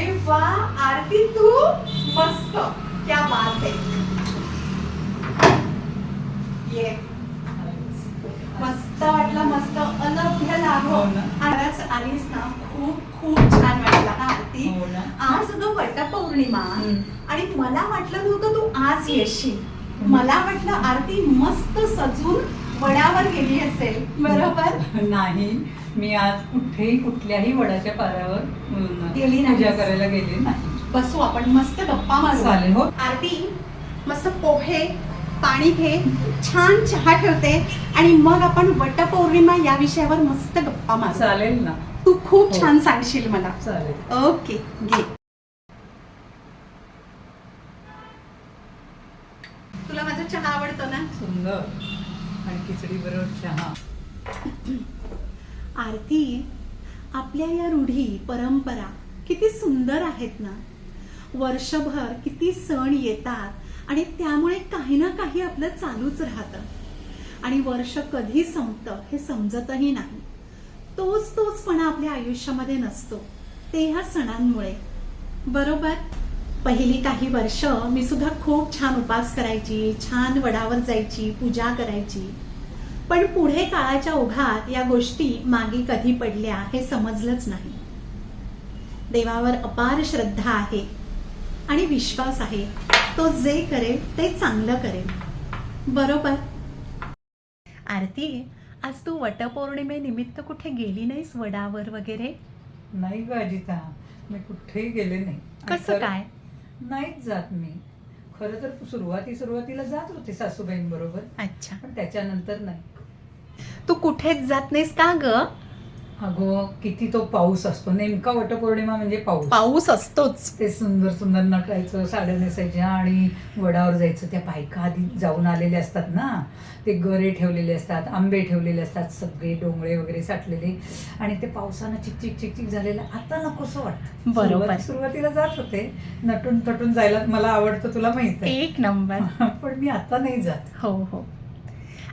अरे वा आरती तू मस्त. क्या बात आहे ये. मस्त वाटलं मस्त अलभ्य लाभो हो. आज आलीस ना खूप खूप छान वाटलं हा आरती. हो ना. आज अगं वटपौर्णिमा. आणि मला वाटलं नव्हतं तू आज येशील. मला वाटलं आरती मस्त सजून वडावर गेली असेल. बरोबर? नाही. मी आज कुठेही कुठल्याही वडाच्या पारावर गेली नाहीस. पूजा करायला गेली नाही. बसू आपण मस्त गप्पा मारू. चालेल, हो. आरती मस्त पोहे पाणी घे छान चहा ठेवते आणि मग आपण वटपौर्णिमा या विषयावर मस्त गप्पा मारू. चालेल ना. तू खूप हो. छान सांगशील मला. चालेल. ओके घे. तुला माझा चहा आवडतो ना? सुंदर. आणि खिचडी बरोबर चहा. आरती आपल्या या रूढी परंपरा किती सुंदर आहेत ना? वर्षभर किती सण येतात आणि त्यामुळे काही ना काही आपलं चालूच राहतं. आणि वर्ष कधी संपतं हे समजतही नाही. तोच तोचपणा आपल्या आयुष्यामध्ये नसतो ते ह्या सणांमुळे. बरोबर? पहिली काही वर्ष मी सुद्धा खूप छान उपास करायची छान वडावर जायची पूजा करायची. पण पुढे काळाच्या ओघात या गोष्टी मागे कधी पडल्या हे समजलंच नाही. देवावर अपार श्रद्धा आहे आणि विश्वास आहे. तो जे करेल ते चांगलं करेल. बरोबर? आरती आज तू वटपौर्णिमेनिमित्त कुठे गेली नाहीस वडावर वगैरे? नाही ग अजिता मी कुठेही गेले नाही. कसं काय? नाहीच जात मी. खरं तर सुरुवाती सुरुवातीला जात होते सासूबाईंबरोबर. अच्छा. पण त्याच्यानंतर नाही. तू कुठेच जात नाहीस का ग? अगो किती तो पाऊस असतो. नेमका वटपौर्णिमा म्हणजे पाऊस. पाऊस असतोच. ते सुंदर सुंदर नटायचं साड्या नेसायच्या आणि वडावर जायचं. त्या बायका आधी जाऊन आलेले असतात ना? ते गरे ठेवलेले असतात आंबे ठेवलेले असतात सगळे डोंगळे वगैरे साठलेले. आणि ते पावसानं चिकचिक चिकचिक झालेलं आता नकोसं वाटतं. बरोबर. सुरुवाती- सुरुवातीला जात होते. नटून तटून जायला मला आवडतं तुला माहीत एक नंबर. पण मी आता नाही जात. हो हो.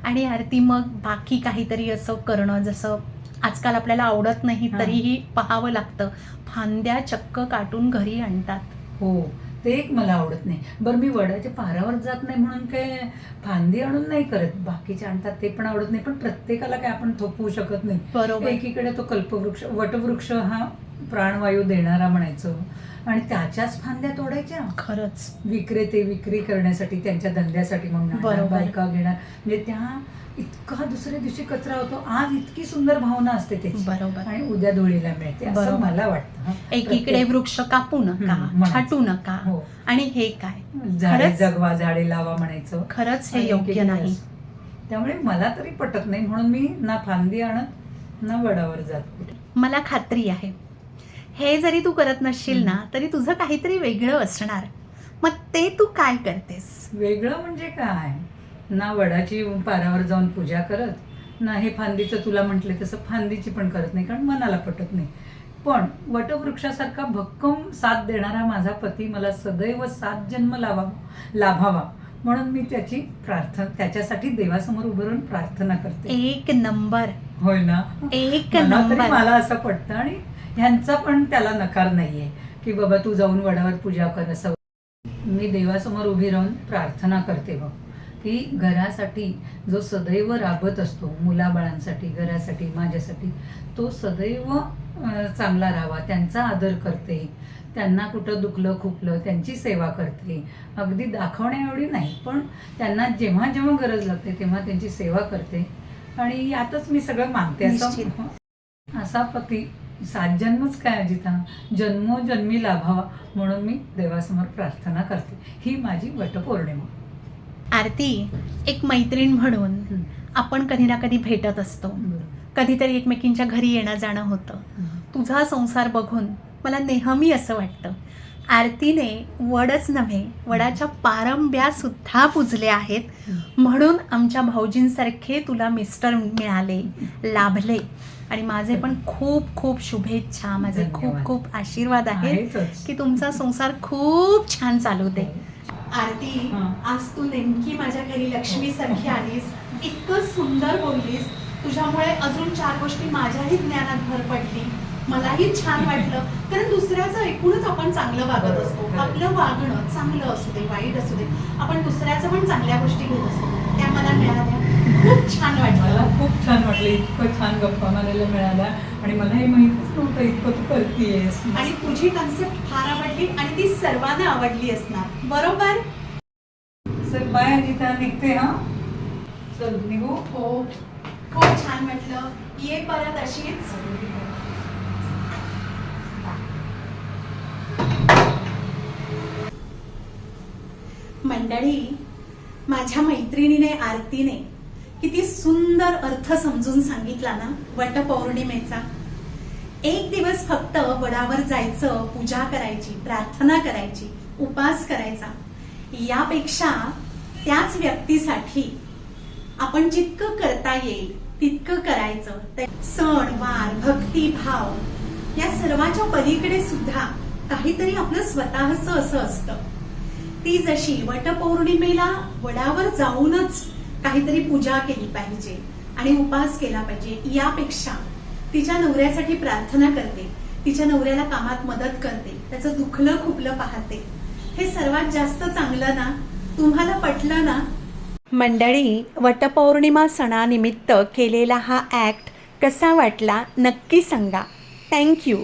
आणि आरती मग बाकी काहीतरी असं करणं जसं आजकाल आपल्याला आवडत नाही. तरीही पाहावं लागतं. फांद्या चक्क काटून घरी आणतात. हो ते एक मला आवडत नाही. बरं मी वडाच्या पारावर जात नाही म्हणून काय फांदी आणून नाही करत? बाकीचे आणतात ते पण आवडत नाही. पण प्रत्येकाला काय आपण थोपवू शकत नाही. बरोबर. एकीकडे तो कल्पवृक्ष वटवृक्ष हा प्राणवायू देणारा म्हणायचो. आणि त्याच्याच फांद्या तोडायच्या. खरंच. विक्रेते विक्री करण्यासाठी त्यांच्या धंद्यासाठी म्हणून. बायका घेणार. म्हणजे त्या इतका दुसऱ्या दिवशी कचरा होतो. आज इतकी सुंदर भावना असते त्याची. बरोबर. आणि उद्या धुळीला मिळते असं बरोबर. मला वाटतं. एकीकडे वृक्ष कापू नका. छाटू नका. हो. आणि हे काय? झाडे? जगवा झाडे लावा म्हणायचं. खरंच हे योग्य नाही. त्यामुळे मला तरी पटत नाही. म्हणून मी ना फांदी आणत ना वडावर जात मला खात्री आहे. हे जरी तू करत नसशील ना तरी तुझं काहीतरी वेगळं असणार. मग ते तू काय करतेस? वेगळं म्हणजे काय? ना वडाची पारावर जाऊन पूजा करत ना हे फांदीचं तुला म्हटले तसं फांदीची पण करत नाही कारण मनाला पटत नाही. पण वटवृक्षासारखा भक्कम साथ देणारा माझा पती मला सदैव सात जन्म लावा लाभावा. म्हणून मी त्याची प्रार्थना त्याच्यासाठी देवासमोर उभं राहून प्रार्थना करते. एक नंबर. होय ना? एक नंबर. मला असं पटतं आणि ह्यांचा पण त्याला नकार नाहीये की बाबा तू जाऊन वडावर पूजा कर असं. मी देवासमोर उभी राहून प्रार्थना करते बघ की घरासाठी जो सदैव राबत असतो मुलाबाळांसाठी घरासाठी माझ्यासाठी तो सदैव चांगला राहावा त्यांचा आदर करते. त्यांना कुठं दुखलं खुपलं त्यांची सेवा करते. अगदी दाखवण्या एवढी नाही पण त्यांना जेव्हा जेव्हा गरज लागते तेव्हा त्यांची सेवा करते. आणि यातच मी सगळं मानते. असा पती सात जन्मच काय अजिता? जन्मोजन्मी लाभावा म्हणून मी देवासमोर प्रार्थना करते. ही माझी वटपौर्णिमा. आरती एक मैत्रीण म्हणून आपण कधी ना कधी भेटत असतो. कधीतरी एकमेकींच्या घरी येणं जाणं होतं. तुझा संसार बघून मला नेहमी असं वाटतं. आरतीने वडच नव्हे वडाच्या पारंब्या सुद्धा पुजल्या आहेत. म्हणून आमच्या भाऊजींसारखे तुला मिस्टर मिळाले लाभले. आणि माझे पण खूप खूप शुभेच्छा. माझे खूप. खूप आशीर्वाद आहेत. की तुमचा संसार खूप छान चालू दे. आरती हा. आज तू नेमकी माझ्या घरी लक्ष्मी सारखी आलीस इतकं सुंदर बोललीस. तुझ्यामुळे अजून चार गोष्टी माझ्याही ज्ञानात भर पडली. मलाही छान वाटलं. कारण दुसऱ्याचं ऐकूनच आपण चांगलं वागत असतो. आपलं वागणं चांगलं असू दे वाईट असू दे. आपण दुसऱ्याचं पण चांगल्या गोष्टी घेत असतो. त्या मला मिळाल्या. खूप छान मला वाटलं खूप छान वाटलं. इतकं छान गप्पा मारायला मिळाल्या. आणि मला हे माहितीच नव्हतं इतकं तू करतेयस. आणि तुझी कन्सेप्ट फार आवडली आणि ती सर्वांना आवडली असणार. बरोबर? सर बाय अजिता निघते हा? चल निघू. हो. खूप छान वाटलं. ये परत अशीच. मंडळी माझ्या मैत्रिणीने आरतीने किती सुंदर अर्थ समजून सांगितला ना वटपौर्णिमेचा. एक दिवस फक्त वडावर जायचं पूजा करायची प्रार्थना करायची उपास करायचा. यापेक्षा त्याच व्यक्तीसाठी आपण जितकं करता येईल तितकं करायचं. ते सण वार भक्ती भाव या सर्वाच्या पलीकडे सुद्धा काहीतरी आपलं स्वतःच असं असतं. ती जशी वटपौर्णिमेला वडावर जाऊनच काहीतरी पूजा केली पाहिजे आणि उपास केला पाहिजे यापेक्षा तिच्या नवऱ्यासाठी प्रार्थना करते तिच्या नवऱ्याला कामात मदत करते त्याचं दुखलं खुपलं पाहते. हे सर्वात जास्त चांगलं ना? तुम्हाला पटलं ना? मंडळी वटपौर्णिमा सणानिमित्त केलेला हा ॲक्ट कसा वाटला नक्की सांगा. थँक्यू